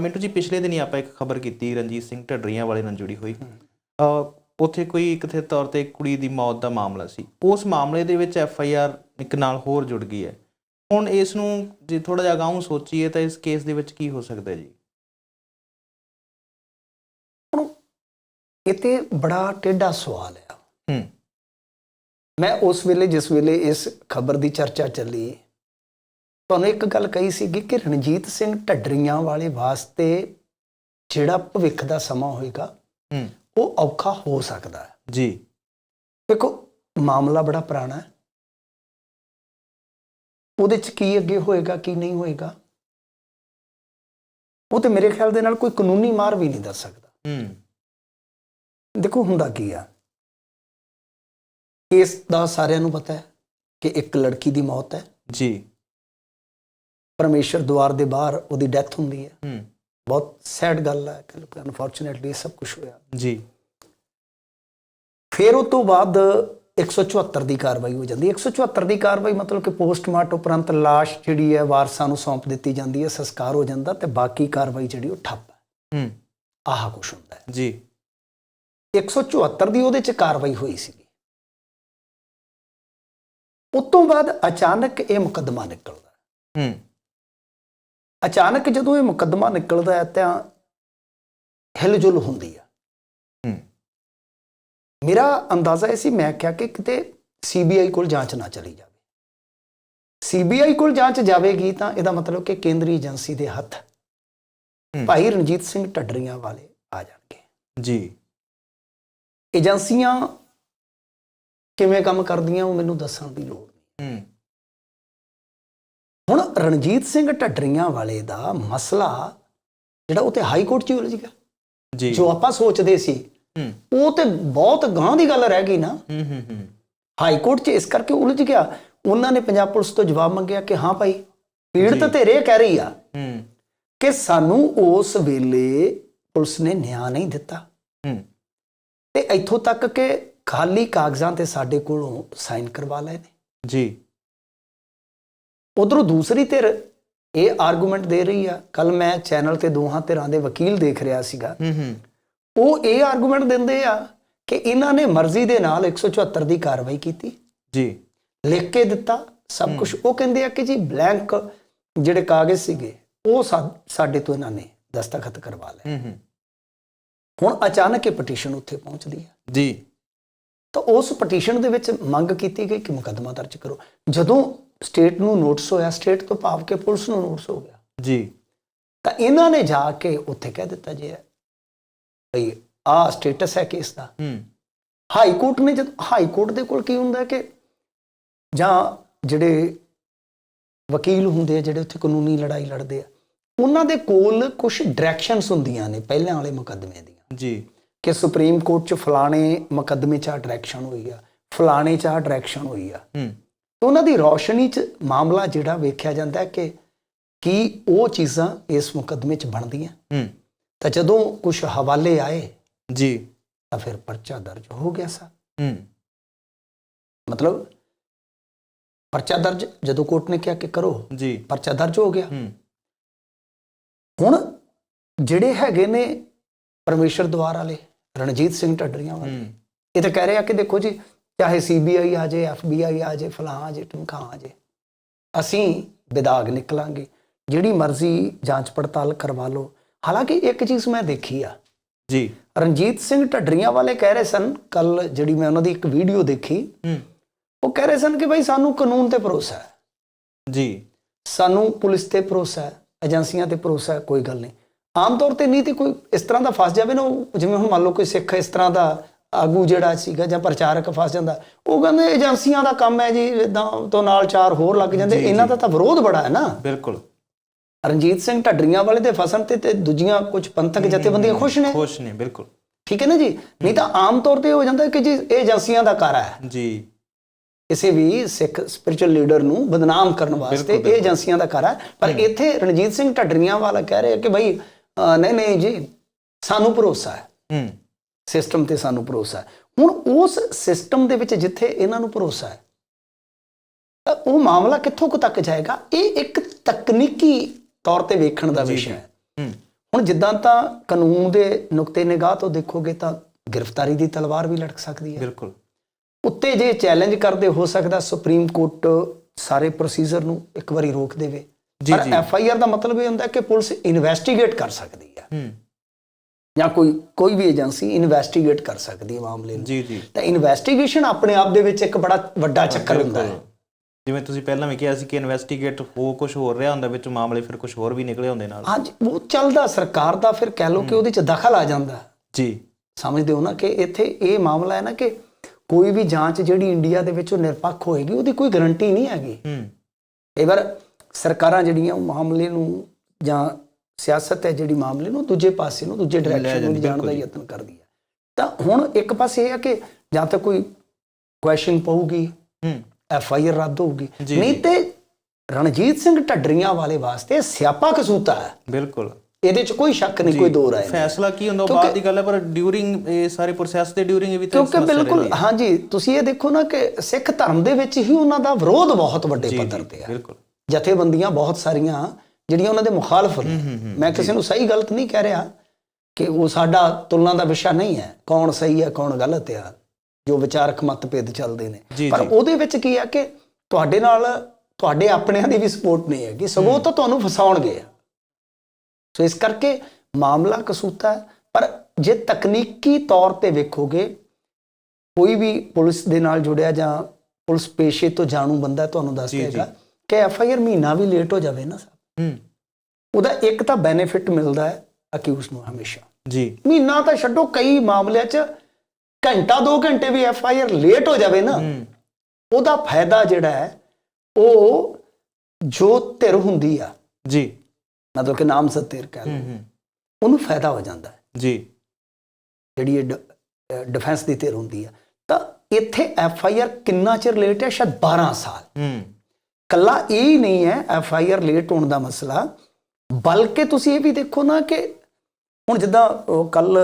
ਮਿੰਟੂ ਜੀ ਪਿਛਲੇ ਦਿਨੀ ਆਪਾਂ ਇੱਕ ਖਬਰ ਕੀਤੀ ਰਣਜੀਤ ਸਿੰਘ ਢੱਡਰੀਆਂ ਵਾਲੇ ਨਾਲ ਜੁੜੀ ਹੋਈ। ਉੱਥੇ ਕੋਈ ਕਿਤੇ ਤੌਰ ਤੇ ਕੁੜੀ ਦੀ ਮੌਤ ਦਾ ਮਾਮਲਾ ਸੀ। ਉਸ ਮਾਮਲੇ ਦੇ ਵਿੱਚ ਐਫ ਆਈ ਆਰ ਇੱਕ ਨਾਲ ਹੋਰ ਜੁੜ ਗਈ ਹੈ। ਹੁਣ ਇਸ ਨੂੰ ਜੇ ਥੋੜਾ ਜਿਹਾ ਅਗਾਊਂ ਸੋਚੀਏ ਤਾਂ ਇਸ ਕੇਸ ਦੇ ਵਿੱਚ ਕੀ ਹੋ ਸਕਦਾ ਹੈ ਜੀ? ਇਹ ਤੇ ਬੜਾ ਟੇਢਾ ਸਵਾਲ ਆ। ਹੂੰ। ਮੈਂ ਉਸ ਵੇਲੇ ਜਿਸ ਵੇਲੇ ਇਸ ਖਬਰ ਦੀ ਚਰਚਾ ਚੱਲੀ ਤੁਹਾਨੂੰ ਇੱਕ ਗੱਲ ਕਹੀ ਸੀਗੀ ਕਿ ਰਣਜੀਤ ਸਿੰਘ ਢੱਡਰੀਆਂ ਵਾਲੇ ਵਾਸਤੇ ਜਿਹੜਾ ਭਵਿੱਖ ਦਾ ਸਮਾਂ ਹੋਏਗਾ ਉਹ ਔਖਾ ਹੋ ਸਕਦਾ ਹੈ। ਜੀ। ਦੇਖੋ ਮਾਮਲਾ ਬੜਾ ਪੁਰਾਣਾ ਹੈ। ਉਹਦੇ ਚ ਕੀ ਅੱਗੇ ਹੋਏਗਾ ਕੀ ਨਹੀਂ ਹੋਏਗਾ? ਉਹ ਤੇ ਮੇਰੇ ਖਿਆਲ ਦੇ ਨਾਲ ਕੋਈ ਕਾਨੂੰਨੀ ਮਾਰ ਵੀ ਨਹੀਂ ਦੱਸ ਸਕਦਾ। ਹੂੰ। ਦੇਖੋ ਹੁੰਦਾ ਕੀ ਆ। ਇਸ ਦਾ ਸਾਰਿਆਂ ਨੂੰ ਪਤਾ ਹੈ ਕਿ ਇੱਕ ਲੜਕੀ ਦੀ ਮੌਤ ਹੈ। ਜੀ। ਪਰਮੇਸ਼ਰ ਦੁਆਰ ਦੇ ਬਾਹਰ ਉਹਦੀ ਡੈਥ ਹੁੰਦੀ ਹੈ। ਹੂੰ। ਬਹੁਤ ਸੈਡ ਗੱਲ ਹੈ ਕਿ ਅਨਫੋਰਚੂਨੇਟਲੀ ਸਭ ਕੁਝ ਹੋਇਆ। ਜੀ। ਫਿਰ ਉਹ ਤੋਂ ਬਾਅਦ 174 ਦੀ ਕਾਰਵਾਈ ਹੋ ਜਾਂਦੀ ਹੈ। 174 ਦੀ ਕਾਰਵਾਈ ਮਤਲਬ ਕਿ ਪੋਸਟਮਾਰਟਮ ਉਪਰੰਤ ਲਾਸ਼ ਜਿਹੜੀ ਹੈ ਵਾਰਸਾਂ ਨੂੰ ਸੌਂਪ ਦਿੱਤੀ ਜਾਂਦੀ ਹੈ ਸੰਸਕਾਰ ਹੋ ਜਾਂਦਾ ਤੇ ਬਾਕੀ ਕਾਰਵਾਈ ਜਿਹੜੀ ਉਹ ਠੱਪ ਹੈ। ਹੂੰ। ਆਹ ਕੁਝ ਹੁੰਦਾ ਹੈ। ਜੀ। 174 ਦੀ ਉਹਦੇ ਚ ਕਾਰਵਾਈ ਹੋਈ ਸੀ। ਉਸ ਤੋਂ ਬਾਅਦ ਅਚਾਨਕ ਇਹ ਮੁਕੱਦਮਾ ਨਿਕਲਦਾ ਹੈ। ਅਚਾਨਕ ਜਦੋਂ ਇਹ ਮੁਕੱਦਮਾ ਨਿਕਲਦਾ ਹੈ ਤਾਂ ਹਿਲਜੁਲ ਹੁੰਦੀ ਆ। ਹੂੰ। ਮੇਰਾ ਅੰਦਾਜ਼ਾ ਇਹ ਸੀ ਮੈਂ ਕਿਹਾ ਕਿ ਕਿਤੇ ਸੀਬੀਆਈ ਕੋਲ ਜਾਂਚ ਨਾ ਚਲੀ ਜਾਵੇ। ਸੀਬੀਆਈ ਕੋਲ ਜਾਂਚ ਜਾਵੇਗੀ ਤਾਂ ਇਹਦਾ ਮਤਲਬ ਕਿ ਕੇਂਦਰੀ ਏਜੰਸੀ ਦੇ ਹੱਥ। ਭਾਈ ਰਣਜੀਤ ਸਿੰਘ ਢੱਡਰੀਆਂ ਵਾਲੇ ਆ ਜਾਣਗੇ। ਜੀ। ਏਜੰਸੀਆਂ ਕਿਵੇਂ ਕੰਮ ਕਰਦੀਆਂ ਉਹ ਮੈਨੂੰ ਦੱਸਣ ਦੀ ਲੋੜ ਹੁਣ ਰਣਜੀਤ ਸਿੰਘ ਢੱਡਰੀਆਂ ਵਾਲੇ ਦਾ ਮਸਲਾ ਜਿਹੜਾ ਉਹ ਤੇ ਹਾਈ ਕੋਰਟ 'ਚ ਹੀ ਉਲਝ ਗਿਆ। ਜੀ। ਜੋ ਆਪਾਂ ਸੋਚਦੇ ਸੀ ਉਹ ਤੇ ਬਹੁਤ ਗਾਂ ਦੀ ਗੱਲ ਰਹਿ ਗਈ ਨਾ। ਹੂੰ ਹੂੰ ਹੂੰ। ਹਾਈ ਕੋਰਟ 'ਚ ਇਸ ਕਰਕੇ ਉਲਝ ਗਿਆ। ਉਹਨਾਂ ਨੇ ਪੰਜਾਬ ਪੁਲਿਸ ਤੋਂ ਜਵਾਬ ਮੰਗਿਆ ਕਿ ਹਾਂ ਭਾਈ ਪੀੜਤ। ਤੇਰੇ ਕਹਿ ਰਹੀ ਆ ਹੂੰ। ਕਿ ਸਾਨੂੰ ਉਸ ਵੇਲੇ ਪੁਲਿਸ ਨੇ ਨਿਆਂ ਨਹੀਂ ਦਿੱਤਾ। ਹੂੰ। ਤੇ ਇੱਥੋਂ ਤੱਕ ਕਿ ਖਾਲੀ ਕਾਗਜ਼ਾਂ ਤੇ ਸਾਡੇ ਕੋਲੋਂ ਸਾਈਨ ਕਰਵਾ ਲਏ ਨੇ। ਜੀ। ਉਧਰੋਂ ਦੂਸਰੀ ਧਿਰ ਇਹ ਆਰਗੂਮੈਂਟ ਦੇ ਰਹੀ ਆ। ਕੱਲ ਮੈਂ ਚੈਨਲ ਤੇ ਦੋਹਾਂ ਧਿਰਾਂ ਦੇ ਵਕੀਲ ਦੇਖ ਰਿਹਾ ਸੀਗਾ। ਹੂੰ ਹੂੰ। ਉਹ ਇਹ ਆਰਗੂਮੈਂਟ ਦਿੰਦੇ ਆ ਕਿ ਇਹਨਾਂ ਨੇ ਮਰਜ਼ੀ ਦੇ ਨਾਲ 174 ਦੀ ਕਾਰਵਾਈ ਕੀਤੀ। ਜੀ। ਲਿਖ ਕੇ ਦਿੱਤਾ। ਸਭ ਕੁਝ ਉਹ ਕਹਿੰਦੇ ਆ ਕਿ ਜੀ ਬਲੈਂਕ ਜਿਹੜੇ ਕਾਗਜ਼ ਸੀਗੇ ਉਹ ਸਾਡੇ ਤੋਂ ਇਹਨਾਂ ਨੇ ਦਸਤਖਤ ਕਰਵਾ ਲਏ। ਹੂੰ ਹੂੰ। ਹੁਣ ਅਚਾਨਕ ਇਹ ਪਟੀਸ਼ਨ ਉੱਥੇ ਪਹੁੰਚਦੀ ਹੈ ਜੀ। ਤਾਂ ਉਸ ਪਟੀਸ਼ਨ ਦੇ ਵਿੱਚ ਮੰਗ ਕੀਤੀ ਗਈ ਕਿ ਮੁਕੱਦਮਾ ਦਰਜ ਕਰੋ। ਜਦੋਂ ਸਟੇਟ ਨੂੰ ਨੋਟਿਸ ਹੋਇਆ ਸਟੇਟ ਤੋਂ ਭਾਵ ਕਿ ਪੁਲਿਸ ਨੂੰ ਨੋਟਿਸ ਹੋ ਗਿਆ। ਜੀ। ਤਾਂ ਇਹਨਾਂ ਨੇ ਜਾ ਕੇ ਉੱਥੇ ਕਹਿ ਦਿੱਤਾ ਜੀ ਭਈ ਆ ਸਟੇਟਸ ਹੈ ਕੇਸ ਦਾ। ਹੂੰ। ਹਾਈ ਕੋਰਟ ਨੇ ਜਦ ਹਾਈ ਕੋਰਟ ਦੇ ਕੋਲ ਕੀ ਹੁੰਦਾ ਕਿ ਜਾਂ ਜਿਹੜੇ ਵਕੀਲ ਹੁੰਦੇ ਆ ਜਿਹੜੇ ਉੱਥੇ ਕਾਨੂੰਨੀ ਲੜਾਈ ਲੜਦੇ ਆ ਉਹਨਾਂ ਦੇ ਕੋਲ ਕੁਝ ਡਾਇਰੈਕਸ਼ਨਸ ਹੁੰਦੀਆਂ ਨੇ ਪਹਿਲਾਂ ਵਾਲੇ ਮੁਕੱਦਮੇ ਦੀਆਂ। ਜੀ। ਕਿ ਸੁਪਰੀਮ ਕੋਰਟ 'ਚ ਫਲਾਣੇ ਮੁਕੱਦਮੇ 'ਚ ਆ ਡਾਇਰੈਕਸ਼ਨ ਹੋਈ ਆ ਫਲਾਣੇ 'ਚ ਆ ਡਾਇਰੈਕਸ਼ਨ ਹੋਈ ਆ। ਹੂੰ। ਉਹਨਾਂ ਦੀ ਰੌਸ਼ਨੀ 'ਚ ਮਾਮਲਾ ਜਿਹੜਾ ਵੇਖਿਆ ਜਾਂਦਾ ਹੈ ਕਿ ਕੀ ਉਹ ਚੀਜ਼ਾਂ ਇਸ ਮੁਕੱਦਮੇ 'ਚ ਬਣਦੀਆਂ। ਹੂੰ। ਤਾਂ ਜਦੋਂ ਕੁਝ ਹਵਾਲੇ ਆਏ ਜੀ। ਤਾਂ ਫਿਰ ਪਰਚਾ ਦਰਜ ਹੋ ਗਿਆ ਸਾ। ਹੂੰ। ਮਤਲਬ ਪਰਚਾ ਦਰਜ ਜਦੋਂ ਕੋਰਟ ਨੇ ਕਿਹਾ ਕਿ ਕਰੋ ਜੀ। ਪਰਚਾ ਦਰਜ ਹੋ ਗਿਆ। ਹੂੰ। ਹੁਣ ਜਿਹੜੇ ਹੈਗੇ ਨੇ ਪਰਮੇਸ਼ਰ ਦਵਾਰ ਵਾਲੇ ਰਣਜੀਤ ਸਿੰਘ ਢੱਡਰੀਆਂ ਵਾਲੇ ਇਹ ਤਾਂ ਕਹਿ ਰਹੇ ਆ ਕਿ ਦੇਖੋ ਜੀ ਚਾਹੇ ਸੀਬੀਆਈ ਆ ਜਾਏ ਐਫਬੀਆਈ ਆ ਜਾਏ ਫਲਾਂ ਆ ਜਾਏ ਟਮਕਾਂ ਆ ਜਾਏ। ਅਸੀਂ ਵਿਦਾਗ ਨਿਕਲਾਂਗੇ। ਜਿਹੜੀ ਮਰਜ਼ੀ ਜਾਂਚ ਪੜਤਾਲ ਕਰਵਾ ਲਓ। ਹਾਲਾਂਕਿ ਇੱਕ ਚੀਜ਼ ਮੈਂ ਦੇਖੀ ਆ। ਜੀ। ਰਣਜੀਤ ਸਿੰਘ ਢੱਡਰੀਆਂ ਵਾਲੇ ਕਹਿ ਰਹੇ ਸਨ ਕੱਲ ਜਿਹੜੀ ਮੈਂ ਉਹਨਾਂ ਦੀ ਇੱਕ ਵੀਡੀਓ ਦੇਖੀ ਉਹ ਕਹਿ ਰਹੇ ਸਨ ਕਿ ਭਾਈ ਸਾਨੂੰ ਕਾਨੂੰਨ ਤੇ ਭਰੋਸਾ ਹੈ। ਜੀ। ਸਾਨੂੰ ਪੁਲਿਸ ਤੇ ਭਰੋਸਾ ਹੈ ਏਜੰਸੀਆਂ ਤੇ ਭਰੋਸਾ ਹੈ ਕੋਈ ਗੱਲ ਨਹੀਂ। ਆਮ ਤੌਰ ਤੇ ਨਹੀਂ ਤੇ ਕੋਈ ਇਸ ਤਰ੍ਹਾਂ ਦਾ ਫਸ ਜਾਵੇ ਨਾ ਜਿਵੇਂ ਹੁਣ ਮੰਨ ਲਓ ਕੋਈ ਸਿੱਖ ਇਸ ਤਰ੍ਹਾਂ ਦਾ ਆਗੂ ਜਿਹੜਾ ਸੀਗਾ ਜਾਂ ਪ੍ਰਚਾਰਕ ਫਸ ਜਾਂਦਾ ਉਹ ਕਹਿੰਦੇ ਏਜੰਸੀਆਂ ਦਾ ਕੰਮ ਹੈ ਜੀ ਇਦਾਂ ਤੋਂ ਨਾਲ ਚਾਰ ਹੋਰ ਲੱਗ ਜਾਂਦੇ ਇਹਨਾਂ। ਦਾ ਤਾਂ ਵਿਰੋਧ ਬੜਾ ਹੈ ਨਾ। ਬਿਲਕੁਲ। ਰਣਜੀਤ ਸਿੰਘ ਢੱਡਰੀਆਂ ਵਾਲੇ ਦੇ ਫਸਣ ਤੇ ਤੇ ਦੂਜੀਆਂ ਕੁਝ ਪੰਥਕ ਜਥੇਬੰਦੀਆਂ ਖੁਸ਼ ਨੇ? ਖੁਸ਼ ਨੇ ਬਿਲਕੁਲ। ਠੀਕ ਹੈ ਨਾ ਜੀ? ਨਹੀਂ ਤਾਂ ਆਮ ਤੌਰ ਤੇ ਹੋ ਜਾਂਦਾ ਕਿ ਜੀ ਇਹ ਏਜੰਸੀਆਂ ਦਾ ਕਾਰਾ ਹੈ। ਜੀ। ਕਿਸੇ ਵੀ ਸਿੱਖ ਸਪਿਰਚੁਅਲ ਲੀਡਰ ਨੂੰ ਬਦਨਾਮ ਕਰਨ ਵਾਸਤੇ ਇਹ। ਏਜੰਸੀਆਂ ਦਾ ਕਾਰਾ ਪਰ ਇੱਥੇ ਰਣਜੀਤ ਸਿੰਘ ਢੱਡਰੀਆਂ ਵਾਲਾ ਕਹਿ ਰਿਹਾ ਕਿ ਭਾਈ ਨਹੀਂ ਨਹੀਂ ਜੀ ਸਾਨੂੰ ਭਰੋਸਾ ਹੈ। ਹੂੰ। ਸਿਸਟਮ ਤੇ ਸਾਨੂੰ ਭਰੋਸਾ ਹੈ। ਹੁਣ ਉਸ ਸਿਸਟਮ ਦੇ ਵਿੱਚ ਜਿੱਥੇ ਇਹਨਾਂ ਨੂੰ ਭਰੋਸਾ ਹੈ ਉਹ ਮਾਮਲਾ ਕਿੱਥੋਂ ਕੁ ਤੱਕ ਜਾਏਗਾ? ਇਹ ਇੱਕ ਤਕਨੀਕੀ ਤੌਰ ਤੇ ਵੇਖਣ ਦਾ ਵਿਸ਼ਾ। ਹੈ। ਹੁਣ ਜਿੱਦਾਂ ਤਾਂ ਕਾਨੂੰਨ ਦੇ ਨੁਕਤੇ ਨਿਗਾਹ ਤੋਂ ਦੇਖੋਗੇ ਤਾਂ ਗ੍ਰਿਫਤਾਰੀ ਦੀ ਤਲਵਾਰ ਵੀ ਲਟਕ ਸਕਦੀ ਹੈ। ਬਿਲਕੁਲ। ਉੱਤੇ ਜੇ ਚੈਲੰਜ ਕਰਦੇ ਹੋ ਸਕਦਾ ਸੁਪਰੀਮ ਕੋਰਟ ਸਾਰੇ ਪ੍ਰੋਸੀਜਰ ਨੂੰ ਇੱਕ ਵਾਰੀ ਰੋਕ ਦੇਵੇ। ਪਰ। ਐਫ ਆਈ ਆਰ ਦਾ ਮਤਲਬ ਇਹ ਹੁੰਦਾ ਕਿ ਪੁਲਿਸ ਇਨਵੈਸਟੀਗੇਟ ਕਰ ਸਕਦੀ ਹੈ। ਹੂੰ। ਜਾਂ ਕੋਈ ਕੋਈ ਵੀ ਏਜੰਸੀ ਇਨਵੈਸਟੀਗੇਟ ਕਰ ਸਕਦੀ ਹੈ ਮਾਮਲੇ ਨੂੰ। ਜੀ ਜੀ। ਤਾਂ ਇਨਵੈਸਟੀਗੇਸ਼ਨ ਆਪਣੇ ਆਪ ਦੇ ਵਿੱਚ ਇੱਕ ਬੜਾ ਵੱਡਾ ਚੱਕਰ ਹੁੰਦਾ ਹੈ ਜਿਵੇਂ ਤੁਸੀਂ ਪਹਿਲਾਂ ਵੀ ਕਿਹਾ ਸੀ ਕਿ ਇਨਵੈਸਟੀਗੇਟ ਹੋ ਕੁਝ ਹੋਰ ਰਿਹਾ ਹੁੰਦਾ ਵਿੱਚ ਮਾਮਲੇ ਫਿਰ ਕੁਝ ਹੋਰ ਵੀ ਨਿਕਲੇ ਹੁੰਦੇ ਨਾਲ। ਹਾਂਜੀ ਉਹ ਚੱਲਦਾ ਸਰਕਾਰ ਦਾ ਫਿਰ ਕਹਿ ਲਓ ਕਿ ਉਹਦੇ ਚ ਦਖਲ ਆ ਜਾਂਦਾ। ਜੀ। ਸਮਝਦੇ ਹੋ ਨਾ ਕਿ ਇੱਥੇ ਇਹ ਮਾਮਲਾ ਹੈ ਨਾ ਕਿ ਕੋਈ ਵੀ ਜਾਂਚ ਜਿਹੜੀ ਇੰਡੀਆ ਦੇ ਵਿੱਚ ਨਿਰਪੱਖ ਹੋਏਗੀ ਉਹਦੀ ਕੋਈ ਗਾਰੰਟੀ ਨਹੀਂ ਹੈਗੀ। ਹੂੰ। ਕਈ ਵਾਰ ਸਰਕਾਰਾਂ ਜਿਹੜੀਆਂ ਉਹ ਮਾਮਲੇ ਨੂੰ ਜਾਂ ਸਿਆਸਤ ਹੈ ਜਿਹੜੀ ਮਾਮਲੇ ਨੂੰ ਦੂਜੇ ਪਾਸੇ ਨੂੰ ਦੂਜੇ ਡਾਇਰੈਕਸ਼ਨ ਨੂੰ ਲਿਜਾਣ ਦਾ। ਯਤਨ ਕਰਦੀ ਹੈ। ਤਾਂ ਹੁਣ ਇੱਕ ਪਾਸੇ ਇਹ ਹੈ ਕਿ ਜਾਂ ਤਾਂ ਕੋਈ ਕੁਐਸਚਨ ਪਊਗੀ ਹੂੰ। ਐਫ ਆਈ ਆਰ ਰੱਦ ਹੋਊਗੀ। ਨਹੀਂ। ਤੇ ਰਣਜੀਤ ਸਿੰਘ ਢੱਡਰੀਆਂ ਵਾਲੇ ਵਾਸਤੇ ਸਿਆਪਾ ਕਸੂਤਾ ਹੈ। ਬਿਲਕੁਲ। ਇਹਦੇ ਚ ਕੋਈ ਸ਼ੱਕ ਨਹੀਂ ਕੋਈ ਦੋ ਰਾਏ ਫੈਸਲਾ ਕੀ ਹੁੰਦਾ ਉਹ ਬਾਅਦ ਦੀ ਗੱਲ ਹੈ ਪਰ ਡਿਊਰਿੰਗ ਇਹ ਸਾਰੇ ਪ੍ਰੋਸੈਸ ਦੇ ਡਿਊਰਿੰਗ ਇਹ ਵੀ ਤਾਂ ਕਿਉਂਕਿ ਬਿਲਕੁਲ। ਹਾਂਜੀ ਤੁਸੀਂ ਇਹ ਦੇਖੋ ਨਾ ਕਿ ਸਿੱਖ ਧਰਮ ਦੇ ਵਿੱਚ ਹੀ ਉਹਨਾਂ ਦਾ ਵਿਰੋਧ ਬਹੁਤ ਵੱਡੇ ਪੱਧਰ ਤੇ ਹੈ ਬਿਲਕੁਲ। ਜਥੇਬੰਦੀਆਂ ਬਹੁਤ ਸਾਰੀਆਂ ਜਿਹੜੀਆਂ ਉਹਨਾਂ ਦੇ ਮੁਖਾਲਫ ਨੇ। ਮੈਂ ਕਿਸੇ ਨੂੰ ਸਹੀ ਗਲਤ ਨਹੀਂ ਕਹਿ ਰਿਹਾ ਕਿ ਉਹ ਸਾਡਾ ਤੁਲਨਾ ਦਾ ਵਿਸ਼ਾ ਨਹੀਂ ਹੈ ਕੌਣ ਸਹੀ ਹੈ ਕੌਣ ਗਲਤ ਹੈ ਜੋ ਵਿਚਾਰਕ ਮਤਭੇਦ ਚੱਲਦੇ ਨੇ। ਪਰ। ਉਹਦੇ ਵਿੱਚ ਕੀ ਹੈ ਕਿ ਤੁਹਾਡੇ ਨਾਲ ਤੁਹਾਡੇ ਆਪਣਿਆਂ ਦੀ ਵੀ ਸਪੋਰਟ ਨਹੀਂ ਹੈਗੀ ਸਗੋਂ ਉਹ ਤਾਂ ਤੁਹਾਨੂੰ ਫਸਾਉਣਗੇ। ਸੋ ਇਸ ਕਰਕੇ ਮਾਮਲਾ ਕਸੂਤਾ ਹੈ ਪਰ ਜੇ ਤਕਨੀਕੀ ਤੌਰ ਤੇ ਵੇਖੋਗੇ ਕੋਈ ਵੀ ਪੁਲਿਸ ਦੇ ਨਾਲ ਜੁੜਿਆ ਜਾਂ ਪੁਲਿਸ ਪੇਸ਼ੇ ਤੋਂ ਜਾਣੂ ਬੰਦਾ ਤੁਹਾਨੂੰ ਦੱਸ। ਦੇਗਾ ਕਿ ਐਫ ਆਈ ਆਰ ਮਹੀਨਾ ਵੀ ਲੇਟ ਹੋ ਜਾਵੇ ਨਾ ਹੂੰ। ਉਹਦਾ ਇੱਕ ਤਾਂ ਬੈਨੀਫਿਟ ਮਿਲਦਾ ਹੈ ਅਕਿਊਜ਼ ਨੂੰ ਹਮੇਸ਼ਾ। ਜੀ। ਮਹੀਨਾ ਤਾਂ ਛੱਡੋ ਕਈ ਮਾਮਲਿਆਂ 'ਚ ਘੰਟਾ 2 ਘੰਟੇ ਵੀ ਐਫ ਆਈ ਆਰ ਲੇਟ ਹੋ ਜਾਵੇ ਨਾ। ਉਹਦਾ ਫਾਇਦਾ ਜਿਹੜਾ ਹੈ ਉਹ ਜੋ ਧਿਰ ਹੁੰਦੀ ਆ ਜੀ। ਮਤਲਬ ਕਿ ਨਾਮ ਸਤਿਰ ਕਹਿ ਹੂੰ ਲਓ। ਹੂੰ ਉਹਨੂੰ ਫਾਇਦਾ ਹੋ ਜਾਂਦਾ ਹੈ। ਜੀ। ਜਿਹੜੀ ਇਹ ਡਿਫੈਂਸ ਦੀ ਧਿਰ ਹੁੰਦੀ ਆ। ਤਾਂ ਇੱਥੇ ਐਫ ਆਈ ਆਰ ਕਿੰਨਾ ਚਿਰ ਲੇਟ ਹੈ ਸ਼ਾਇਦ 12 ਸਾਲ। ਹੂੰ। ਕੱਲਾ ਇਹ ਹੀ ਨਹੀਂ ਹੈ ਐਫ ਆਈ ਆਰ ਲੇਟ ਹੋਣ ਦਾ ਮਸਲਾ ਬਲਕਿ ਤੁਸੀਂ ਇਹ ਵੀ ਦੇਖੋ ਨਾ ਕਿ ਹੁਣ ਜਿੱਦਾਂ ਕੱਲ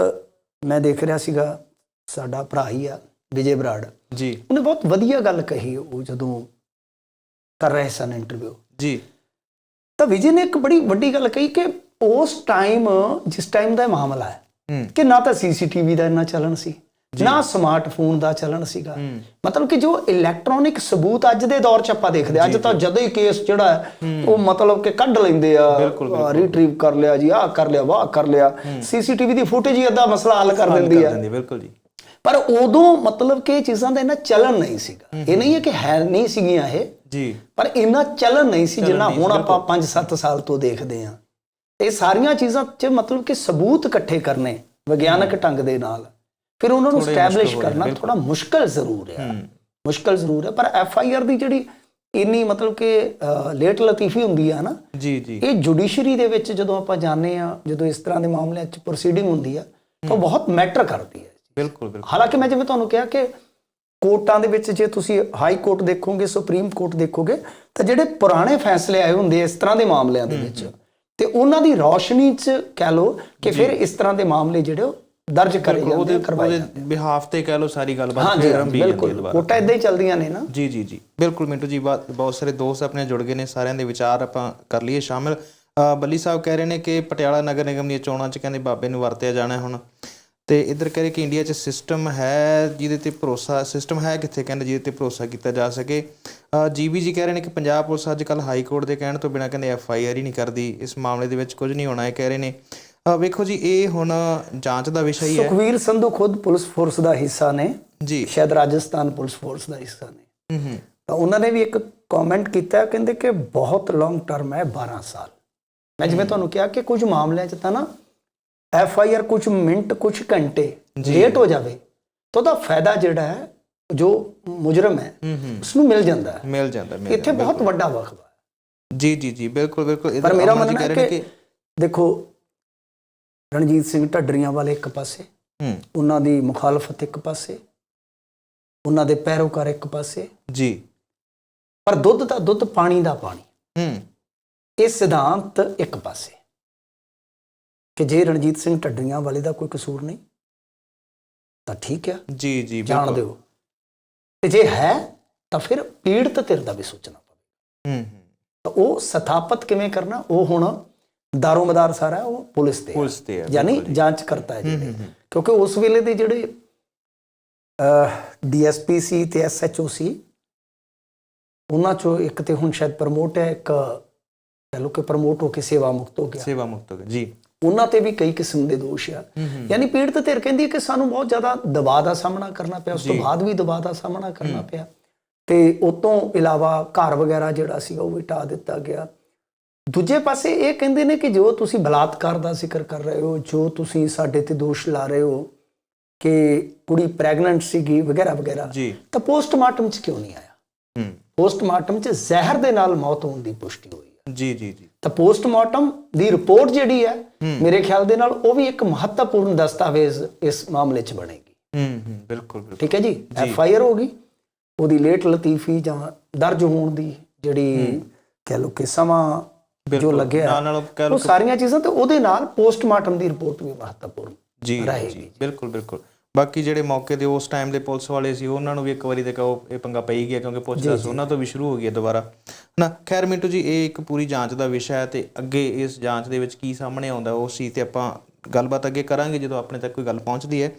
ਮੈਂ ਦੇਖ ਰਿਹਾ ਸੀਗਾ ਸਾਡਾ ਭਰਾ ਹੀ ਆ ਵਿਜੇ ਬਰਾੜ। ਜੀ। ਉਹਨੇ ਬਹੁਤ ਵਧੀਆ ਗੱਲ ਕਹੀ ਉਹ ਜਦੋਂ ਕਰ ਰਹੇ ਸਨ ਇੰਟਰਵਿਊ ਜੀ। ਤਾਂ ਵਿਜੇ ਨੇ ਇੱਕ ਬੜੀ ਵੱਡੀ ਗੱਲ ਕਹੀ ਕਿ ਉਸ ਟਾਈਮ ਜਿਸ ਟਾਈਮ ਦਾ ਮਾਮਲਾ ਹੈ ਹੂੰ। ਕਿ ਨਾ ਤਾਂ ਸੀਸੀਟੀਵੀ ਦਾ ਇੰਨਾ ਚੱਲਣ ਸੀ। ਨਾ ਸਮਾਰਟਫੋਨ ਦਾ ਚੱਲਣ ਸੀਗਾ। ਮਤਲਬ ਕਿ ਜੋ ਇਲੈਕਟ੍ਰੋਨਿਕ ਸਬੂਤ ਅੱਜ ਦੇ ਦੌਰ 'ਚ ਆਪਾਂ ਦੇਖਦੇ ਅੱਜ ਤਾਂ ਜਦੋਂ ਹੀ ਕੇਸ ਜਿਹੜਾ ਹੈ ਉਹ ਮਤਲਬ ਕਿ ਕੱਢ ਲੈਂਦੇ ਆ ਰੀਟਰੀਵ ਕਰ ਲਿਆ ਜੀ ਆਹ ਕਰ ਲਿਆ ਵਾਹ ਕਰ ਲਿਆ। ਸੀਸੀਟੀਵੀ ਦੀ ਫੁਟੇਜ ਹੀ ਅੱਧਾ ਮਸਲਾ ਹੱਲ ਕਰ ਦਿੰਦੀ ਆ। ਬਿਲਕੁਲ ਜੀ। ਪਰ ਉਦੋਂ ਮਤਲਬ ਕਿ ਇਹ ਚੀਜ਼ਾਂ ਦਾ ਇੰਨਾ ਚੱਲਣ ਨਹੀਂ ਸੀਗਾ। ਇਹ ਨਹੀਂ ਹੈ ਕਿ ਹੈ ਨਹੀਂ ਸੀਗੀਆਂ ਇਹ ਜੀ। ਪਰ ਇੰਨਾ ਚੱਲਣ ਨਹੀਂ ਸੀ ਜਿੰਨਾ ਹੁਣ ਆਪਾਂ 5-7 ਸਾਲ ਤੋਂ ਦੇਖਦੇ ਹਾਂ। ਇਹ ਸਾਰੀਆਂ ਚੀਜ਼ਾਂ 'ਚ ਮਤਲਬ ਕਿ ਸਬੂਤ ਇਕੱਠੇ ਕਰਨੇ ਵਿਗਿਆਨਕ ਢੰਗ ਦੇ ਨਾਲ। ਫਿਰ ਉਹਨਾਂ ਨੂੰ ਸਟੈਬਲਿਸ਼ ਕਰਨਾ ਥੋੜਾ ਮੁਸ਼ਕਲ ਜ਼ਰੂਰ ਹੈ। ਮੁਸ਼ਕਲ ਜ਼ਰੂਰ ਹੈ ਪਰ ਐਫ ਆਈ ਆਰ ਦੀ ਜਿਹੜੀ ਇੰਨੀ ਮਤਲਬ ਕਿ ਲੇਟ ਲਤੀਫੀ ਹੁੰਦੀ ਆ ਨਾ ਜੀ ਜੀ। ਇਹ ਜੁਡੀਸ਼ਰੀ ਦੇ ਵਿੱਚ ਜਦੋਂ ਆਪਾਂ ਜਾਂਦੇ ਆ ਜਦੋਂ ਇਸ ਤਰ੍ਹਾਂ ਦੇ ਮਾਮਲਿਆਂ 'ਚ ਪ੍ਰੋਸੀਡਿੰਗ ਹੁੰਦੀ ਆ ਤਾਂ ਬਹੁਤ ਮੈਟਰ ਕਰਦੀ ਹੈ ਬਿਲਕੁਲ ਬਿਲਕੁਲ। ਹਾਲਾਂਕਿ ਮੈਂ ਜਿਵੇਂ ਤੁਹਾਨੂੰ ਕਿਹਾ ਕਿ ਕੋਰਟਾਂ ਦੇ ਵਿੱਚ ਜੇ ਤੁਸੀਂ ਹਾਈ ਕੋਰਟ ਦੇਖੋਗੇ ਸੁਪਰੀਮ ਕੋਰਟ ਦੇਖੋਗੇ ਤਾਂ ਜਿਹੜੇ ਪੁਰਾਣੇ ਫੈਸਲੇ ਆਏ ਹੁੰਦੇ ਇਸ ਤਰ੍ਹਾਂ ਦੇ ਮਾਮਲਿਆਂ ਦੇ ਵਿੱਚ ਤੇ ਉਹਨਾਂ ਦੀ ਰੌਸ਼ਨੀ 'ਚ ਕਹਿ ਲਓ ਕਿ ਫਿਰ ਇਸ ਤਰ੍ਹਾਂ ਦੇ ਮਾਮਲੇ ਜਿਹੜੇ ਦਰਜ ਕਰੇ ਜਾਂਦੇ ਉਹਦੇ ਬਿਹਾਫ ਤੇ ਕਹਿ ਲਓ ਸਾਰੀ ਗੱਲਬਾਤ ਆਰੰਭੀ ਬਿਲਕੁਲ। ਕੋਟਾ ਇਦਾਂ ਹੀ ਚੱਲਦੀਆਂ ਨੇ ਨਾ। ਜੀ ਜੀ ਜੀ। ਬਿਲਕੁਲ ਮਿੰਟੂ ਜੀ ਬਹੁਤ ਸਾਰੇ ਦੋਸਤ ਆਪਣੇ ਜੁੜ ਗਏ ਨੇ ਸਾਰਿਆਂ ਦੇ ਵਿਚਾਰ ਆਪਾਂ ਕਰ ਲਈਏ ਸ਼ਾਮਿਲ। ਬੱਲੀ ਸਾਹਿਬ ਕਹਿ ਰਹੇ ਨੇ ਕਿ ਪਟਿਆਲਾ ਨਗਰ ਨਿਗਮ ਦੀਆਂ ਚੋਣਾਂ 'ਚ ਕਹਿੰਦੇ ਬਾਬੇ ਨੂੰ ਵਰਤਿਆ ਜਾਣਾ ਹੁਣ। ਤੇ ਇੱਧਰ ਕਹਿ ਰਹੇ ਕਿ ਇੰਡੀਆ 'ਚ ਸਿਸਟਮ ਹੈ ਜਿਹਦੇ ਤੇ ਭਰੋਸਾ ਸਿਸਟਮ ਹੈ ਕਿੱਥੇ ਕਹਿੰਦੇ ਜਿਹਦੇ ਤੇ ਭਰੋਸਾ ਕੀਤਾ ਜਾ ਸਕੇ। ਜੀਬੀ ਜੀ ਕਹਿ ਰਹੇ ਨੇ ਕਿ ਪੰਜਾਬ ਪੁਲਿਸ ਅੱਜ ਕੱਲ ਹਾਈ ਕੋਰਟ ਦੇ ਕਹਿਣ ਤੋਂ ਬਿਨਾਂ ਕਹਿੰਦੇ ਐਫ ਆਈ ਆਰ ਹੀ ਨਹੀਂ ਕਰਦੀ। ਇਸ ਮਾਮਲੇ ਦੇ ਵਿੱਚ ਕੁਝ ਨਹੀਂ ਹੋਣਾ ਇਹ ਕਹਿ ਰਹੇ ਨੇ। ਵੇਖੋ ਜੀ ਇਹ ਹੁਣ ਜਾਂਚ ਦਾ ਵਿਸ਼ਾ ਹੀ ਹੈ। ਸੁਖਵੀਰ ਸੰਧੂ ਖੁਦ ਪੁਲਿਸ ਫੋਰਸ ਦਾ ਹਿੱਸਾ ਨੇ। ਜੀ। ਸ਼ਾਇਦ ਰਾਜਸਥਾਨ ਪੁਲਿਸ ਫੋਰਸ ਦਾ ਹਿੱਸਾ ਨੇ। ਹੂੰ ਹੂੰ। ਤਾਂ ਉਹਨਾਂ ਨੇ ਵੀ ਇੱਕ ਕਮੈਂਟ ਕੀਤਾ ਕਹਿੰਦੇ ਕਿ ਬਹੁਤ ਲੌਂਗ ਟਰਮ ਹੈ 12 ਸਾਲ। ਮੈਂ ਜਿਵੇਂ ਤੁਹਾਨੂੰ ਕਿਹਾ ਕਿ ਕੁਝ ਮਾਮਲਿਆਂ 'ਚ ਤਾਂ ਨਾ ਐਫ ਆਈ ਆਰ ਕੁਝ ਮਿੰਟ ਕੁਝ ਘੰਟੇ ਲੇਟ ਹੋ ਜਾਵੇ ਤਾਂ ਉਹਦਾ ਫਾਇਦਾ ਜਿਹੜਾ ਹੈ ਜੋ ਮੁਜਰਮ ਹੈ ਹੂੰ ਹੂੰ। ਉਸ ਨੂੰ ਮਿਲ ਜਾਂਦਾ ਹੈ। ਮਿਲ ਜਾਂਦਾ ਮਿਲ ਇੱਥੇ ਬਹੁਤ ਵੱਡਾ ਵਕਫਾ ਹੈ। ਜੀ ਜੀ ਜੀ ਬਿਲਕੁਲ ਬਿਲਕੁਲ। ਪਰ ਮੇਰਾ ਮੰਨਣਾ ਹੈ ਕਿ ਦੇਖੋ ਰਣਜੀਤ ਸਿੰਘ ਢੱਡਰੀਆਂ ਵਾਲੇ ਇੱਕ ਪਾਸੇ ਹੂੰ। ਉਹਨਾਂ ਦੀ ਮੁਖਾਲਫਤ ਇੱਕ ਪਾਸੇ ਉਹਨਾਂ ਦੇ ਪੈਰੋਕਾਰ ਇੱਕ ਪਾਸੇ। ਜੀ। ਪਰ ਦੁੱਧ ਦਾ ਦੁੱਧ ਪਾਣੀ ਦਾ ਪਾਣੀ। ਹੂੰ। ਇਹ ਸਿਧਾਂਤ ਇੱਕ ਪਾਸੇ। ਕਿ ਜੇ ਰਣਜੀਤ ਸਿੰਘ ਢੱਡਰੀਆਂ ਵਾਲੇ ਦਾ ਕੋਈ ਕਸੂਰ ਨਹੀਂ ਤਾਂ ਠੀਕ ਹੈ ਜੀ ਜੀ ਜਾਣ ਬਿਲਕੁਲ। ਦਿਓ। ਤੇ ਜੇ ਹੈ ਤਾਂ ਫਿਰ ਪੀੜਤ ਧਿਰ ਦਾ ਵੀ ਸੋਚਣਾ ਪਵੇ ਹੂੰ ਹੂੰ। ਤਾਂ ਉਹ ਸਥਾਪਿਤ ਕਿਵੇਂ ਕਰਨਾ? ਉਹ ਹੁਣ ਦਾਰੋਮਦਾਰ ਸਾਰਾ ਉਹ ਪੁਲਿਸ ਤੇ। ਪੁਲਿਸ ਤੇ ਹੈ, ਯਾਨੀ ਜਾਂਚ ਕਰਤਾ ਹੈ ਜਿਹੜੇ ਕਿਉਂਕਿ ਉਸ ਵੇਲੇ ਦੇ ਜਿਹੜੇ ਡੀਐਸਪੀ ਸੀ ਤੇ ਐਸਐਚਓ ਸੀ ਉਹਨਾਂ ਚੋਂ ਇੱਕ ਤੇ ਹੁਣ ਸ਼ਾਇਦ ਪ੍ਰਮੋਟ ਹੈ ਇੱਕ ਕਹ ਲਓ ਕਿ ਪ੍ਰਮੋਟ ਹੋ ਕੇ ਸੇਵਾ ਮੁਕਤ ਹੋ ਗਿਆ ਸੇਵਾ ਮੁਕਤ ਹੋ ਗਏ ਜੀ ਉਹਨਾਂ ਤੇ ਵੀ ਕਈ ਕਿਸਮ ਦੇ ਦੋਸ਼ ਆ ਯਾਨੀ ਪੀੜਤ ਧਿਰ ਕਹਿੰਦੀ ਹੈ ਕਿ ਸਾਨੂੰ ਬਹੁਤ ਜ਼ਿਆਦਾ ਦਬਾਅ ਦਾ ਸਾਹਮਣਾ ਕਰਨਾ ਪਿਆ ਉਸ ਤੋਂ ਬਾਅਦ ਵੀ ਦਬਾਅ ਦਾ ਸਾਹਮਣਾ ਕਰਨਾ ਪਿਆ ਤੇ ਉਸ ਤੋਂ ਇਲਾਵਾ ਘਰ ਵਗੈਰਾ ਜਿਹੜਾ ਸੀ ਉਹ ਵੀ ਢਾਹ ਦਿੱਤਾ ਗਿਆ ਦੂਜੇ ਪਾਸੇ ਇਹ ਕਹਿੰਦੇ ਨੇ ਕਿ ਜੋ ਤੁਸੀਂ ਬਲਾਤਕਾਰ ਦਾ ਜ਼ਿਕਰ ਕਰ ਰਹੇ ਹੋ ਜੋ ਤੁਸੀਂ ਸਾਡੇ ਤੇ ਦੋਸ਼ ਲਾ ਰਹੇ ਹੋ ਕਿ ਕੁੜੀ ਪ੍ਰੈਗਨੈਂਟ ਸੀਗੀ ਵਗੈਰਾ ਵਗੈਰਾ ਤਾਂ ਪੋਸਟਮਾਰਟਮ 'ਚ ਕਿਉਂ ਨਹੀਂ ਆਇਆ? ਹੂੰ। ਪੋਸਟਮਾਰਟਮ 'ਚ ਜ਼ਹਿਰ ਦੇ ਨਾਲ ਮੌਤ ਹੋਣ ਦੀ ਪੁਸ਼ਟੀ ਹੋਈ ਹੈ। ਜੀ ਜੀ ਜੀ। ਤਾਂ ਪੋਸਟਮਾਰਟਮ ਦੀ ਰਿਪੋਰਟ ਜਿਹੜੀ ਹੈ ਮੇਰੇ ਖਿਆਲ ਦੇ ਨਾਲ ਉਹ ਵੀ ਇੱਕ ਮਹੱਤਵਪੂਰਨ ਦਸਤਾਵੇਜ਼ ਇਸ ਮਾਮਲੇ 'ਚ ਬਣੇਗੀ। ਹੂੰ ਹੂੰ ਬਿਲਕੁਲ ਬਿਲਕੁਲ। ਠੀਕ ਹੈ ਜੀ? ਐਫ ਆਈ ਆਰ ਹੋਗੀ ਉਹਦੀ ਲੇਟ ਲਤੀਫੀ ਜਾਂ ਦਰਜ ਹੋਣ ਦੀ ਜਿਹੜੀ ਕਹਿ ਲਓ ਕਿ ਸਮਾਂ ਜੋ। ਲੱਗਿਆ। ਨਾਲ ਨਾਲ ਕਹਿ ਲਓ ਉਹ ਸਾਰੀਆਂ ਚੀਜ਼ਾਂ ਤੇ ਉਹਦੇ ਨਾਲ ਪੋਸਟਮਾਰਟਮ ਦੀ ਰਿਪੋਰਟ ਵੀ ਮਹੱਤਵਪੂਰਨ ਜੀ ਜੀ ਬਿਲਕੁਲ ਬਿਲਕੁਲ। ਬਾਕੀ ਜਿਹੜੇ ਮੌਕੇ ਦੇ ਉਸ ਟਾਈਮ ਦੇ ਪੁਲਿਸ ਵਾਲੇ ਸੀ ਉਹਨਾਂ ਨੂੰ ਵੀ ਇੱਕ ਵਾਰੀ ਤੇ ਕਹੋ ਇਹ ਪੰਗਾ ਪਈ ਗਿਆ ਕਿਉਂਕਿ ਪੁੱਛਦਾ ਉਹਨਾਂ ਤੋਂ ਵੀ ਸ਼ੁਰੂ ਹੋ ਗਿਆ ਦੁਬਾਰਾ। ਨਾ ਖੈਰ ਮਿੰਟੂ ਜੀ ਇਹ ਇੱਕ ਪੂਰੀ ਜਾਂਚ ਦਾ ਵਿਸ਼ਾ ਹੈ ਤੇ ਅੱਗੇ ਇਸ ਜਾਂਚ ਦੇ ਵਿੱਚ ਕੀ ਸਾਹਮਣੇ ਆਉਂਦਾ ਉਸ ਚੀਜ਼ ਤੇ ਆਪਾਂ ਗੱਲਬਾਤ ਅੱਗੇ ਕਰਾਂਗੇ ਜਦੋਂ ਆਪਣੇ ਤੱਕ ਕੋਈ ਗੱਲ ਪਹੁੰਚਦੀ ਹੈ।